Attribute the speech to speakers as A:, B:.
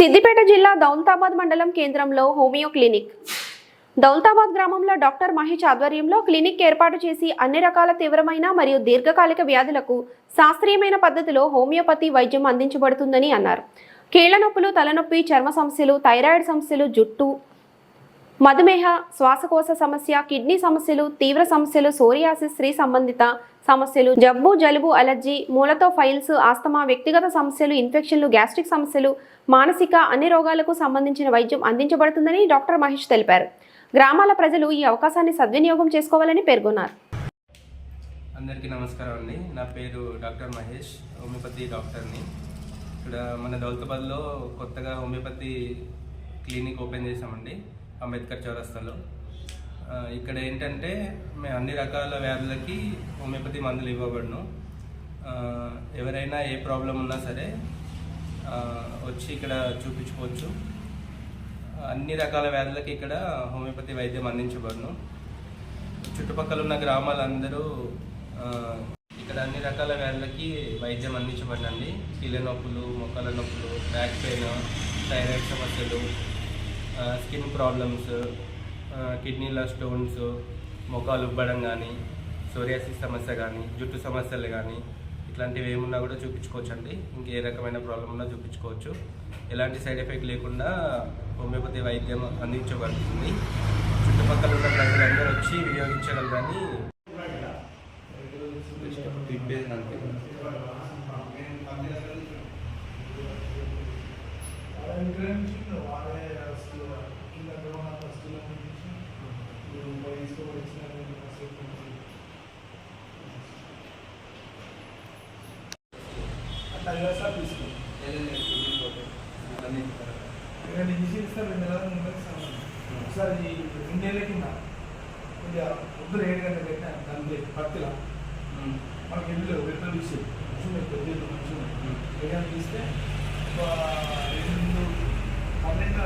A: సిద్దిపేట జిల్లా దౌల్తాబాద్ మండలం కేంద్రంలో హోమియో క్లినిక్. దౌల్తాబాద్ గ్రామంలో డాక్టర్ మహేష్ ఆధ్వర్యంలో క్లినిక్ ఏర్పాటు చేసి అన్ని రకాల తీవ్రమైన మరియు దీర్ఘకాలిక వ్యాధులకు శాస్త్రీయమైన పద్ధతిలో హోమియోపతి వైద్యం అందించబడుతుందని అన్నారు. కీళ్ళ నొప్పులు తలనొప్పి చర్మ సమస్యలు థైరాయిడ్ సమస్యలు జుట్టు మధుమేహ శ్వాసకోశ సమస్య కిడ్నీ సమస్యలు తీవ్ర సమస్యలు సోరియాసిస్ స్త్రీ సంబంధిత సమస్యలు జబ్బు జలుబు అలర్జీ మూలతో ఫైల్స్ ఆస్తమా వ్యక్తిగత సమస్యలు ఇన్ఫెక్షన్లు గ్యాస్ట్రిక్ సమస్యలు మానసిక అన్ని రోగాలకు సంబంధించిన వైద్యం అందించబడుతుందని డాక్టర్ మహేష్ తెలిపారు. గ్రామాల ప్రజలు ఈ అవకాశాన్ని సద్వినియోగం చేసుకోవాలని పేర్కొన్నారు.
B: అందరికీ నమస్కారం అండి. నా పేరు డాక్టర్ మహేష్ హోమియోపతి డాక్టర్ని. ఇక్కడ మన దౌలతాబాద్లో కొత్తగా హోమియోపతి క్లినిక్ ఓపెన్ చేసామండి అంబేద్కర్ చౌరస్తాలో. ఇక్కడ ఏంటంటే మేము అన్ని రకాల వ్యాధులకి హోమియోపతి మందులు ఇవ్వబడును. ఎవరైనా ఏ ప్రాబ్లం ఉన్నా సరే వచ్చి ఇక్కడ చూపించుకోవచ్చు. అన్ని రకాల వ్యాధులకి ఇక్కడ హోమియోపతి వైద్యం అందించబడును. చుట్టుపక్కల ఉన్న గ్రామాలందరూ ఇక్కడ అన్ని రకాల వ్యాధులకి వైద్యం అందించబడినండి. కీళ్ళ నొప్పులు మొక్కల నొప్పులు బ్యాక్ పెయిన్ థైరాయిడ్ సమస్యలు స్కిన్ ప్రాబ్లమ్స్ కిడ్నీల స్టోన్స్ మొఖాలు ఉబ్బడం కానీ సోరియాసిస్ సమస్య కానీ జుట్టు సమస్యలు కానీ ఇట్లాంటివి ఏమున్నా కూడా చూపించుకోవచ్చు అండి ఇంకే రకమైన ప్రాబ్లం ఉన్నా చూపించుకోవచ్చు. ఎలాంటి సైడ్ ఎఫెక్ట్ లేకుండా హోమియోపతి వైద్యం అందించబడుతుంది. చుట్టుపక్కల ఉన్న ప్రజలందరూ వచ్చి వినియోగించగలరని తిప్పేది అంతే
C: అట్లా వ్యవసాయం తీసుకుంటాం రెండు ఇంజక్షన్ ఇస్తారు రెండు నెలల ముందు ఇస్తాం ఒకసారి రెండేళ్ళ కింద కొద్దిగా పొద్దున ఏడు గంటల పెట్టిన దాని పత్తిలా మనకి ఇల్లు పెట్రోల్ తీసి మంచిగా పెద్ద మంచిగా ఏదైనా తీస్తే ఒక రెండు పన్నెండు